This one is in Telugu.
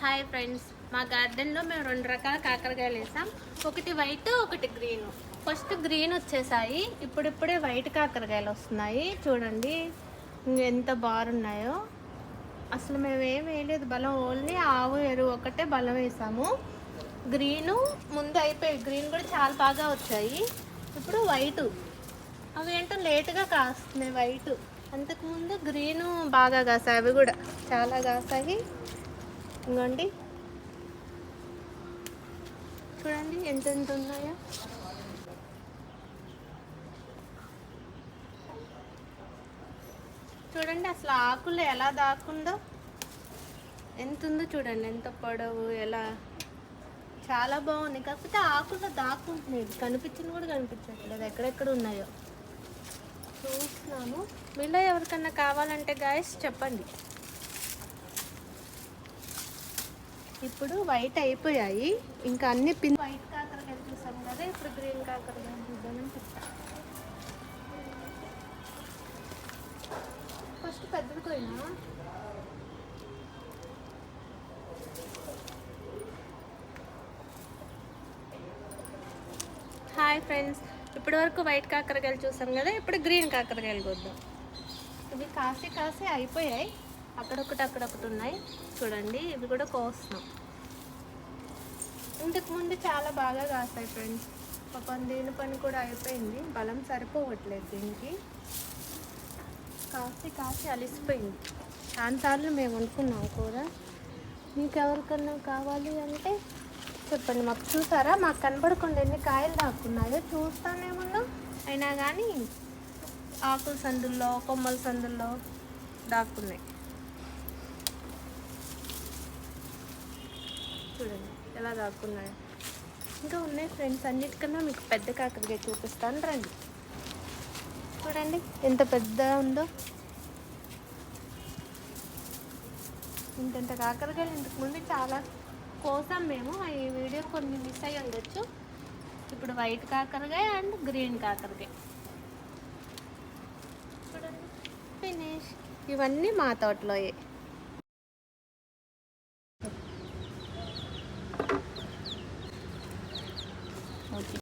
హాయ్ ఫ్రెండ్స్ మా గార్డెన్లో మేము రెండు రకాల కాకరకాయలు వేసాం. ఒకటి వైట్ ఒకటి గ్రీన్ ఫస్ట్ గ్రీన్ వచ్చేసాయి. ఇప్పుడిప్పుడే వైట్ కాకరకాయలు వస్తున్నాయి. చూడండి ఎంత బారున్నాయో అసలు మేము ఏం వేయలేదు. బలం ఓన్లీ ఆవు ఎరువు ఒకటే బలం వేసాము. గ్రీను ముందు అయిపోయి గ్రీన్ కూడా చాలా బాగా వచ్చాయి. ఇప్పుడు వైటు అవి ఏంటో లేటుగా కాస్తున్నాయి వైటు అంతకుముందు గ్రీను బాగా కాసాయి. అవి కూడా చాలా కాసాయి. ఇంకోండి చూడండి ఎంత ఉన్నాయో. చూడండి అసలు ఆకులు ఎలా దాక్కుందో. ఎంత ఉందో చూడండి ఎంత పొడవు ఎలా. చాలా బాగుంది. కాకపోతే ఆకులు దాక్కుంటున్నాయి. కనిపించింది కూడా కనిపించట్లేదు. ఎక్కడెక్కడ ఉన్నాయో. చూస్తున్నాను మీలో ఎవరికన్నా కావాలంటే గాయస్ చెప్పండి. ఇప్పుడు వైట్ అయిపోయాయి. ఇంకా అన్ని పిన్ వైట్ కాకరకాయలు చూసాం కదా ఇప్పుడు గ్రీన్ కాకరకాయలు చూద్దామని చెప్తాను ఫస్ట్ పెద్దది పోయినా హాయ్ ఫ్రెండ్స్ ఇప్పటి వరకు వైట్ కాకరకాయలు చూసాం కదా ఇప్పుడు గ్రీన్ కాకరకాయలు కొద్దాం ఇవి కాసి కాసి అయిపోయాయి. అక్కడొకటి అక్కడొకటి ఉన్నాయి. చూడండి ఇవి కూడా కోస్తున్నాం. ఇంతకుముందు చాలా బాగా కాస్తాయి ఫ్రెండ్స్ పాపం దీని పని కూడా అయిపోయింది. బలం సరిపోవట్లేదు దీనికి. కాసి కాసి అలిసిపోయింది. దానిసార్లు మేము వండుకున్నాం కూర. మీకు ఎవరికన్నా కావాలి అంటే చెప్పండి. మాకు చూసారా? మాకు కనబడకుండా ఎన్ని కాయలు దాక్కున్నాయో చూస్తానేమన్నా అయినా కానీ ఆకుల సందుల్లో కొమ్మల సందుల్లో దాక్కున్నాయి. చూడండి ఎలా దాక్కున్నాడు ఇంకా ఉన్నాయి ఫ్రెండ్స్ అన్నిటికన్నా మీకు పెద్ద కాకరకాయ చూపిస్తాను రండి. చూడండి ఎంత పెద్ద ఉందో. ఇంతంత కాకరకాయలు ఇంతకు ముందు చాలా కోసాం మేము ఈ వీడియో కొన్ని మిస్ అయ్యి ఉండొచ్చు. ఇప్పుడు వైట్ కాకరకాయ అండ్ గ్రీన్ కాకరకాయ. చూడండి ఫినిష్ ఇవన్నీ మా తోటలోయే.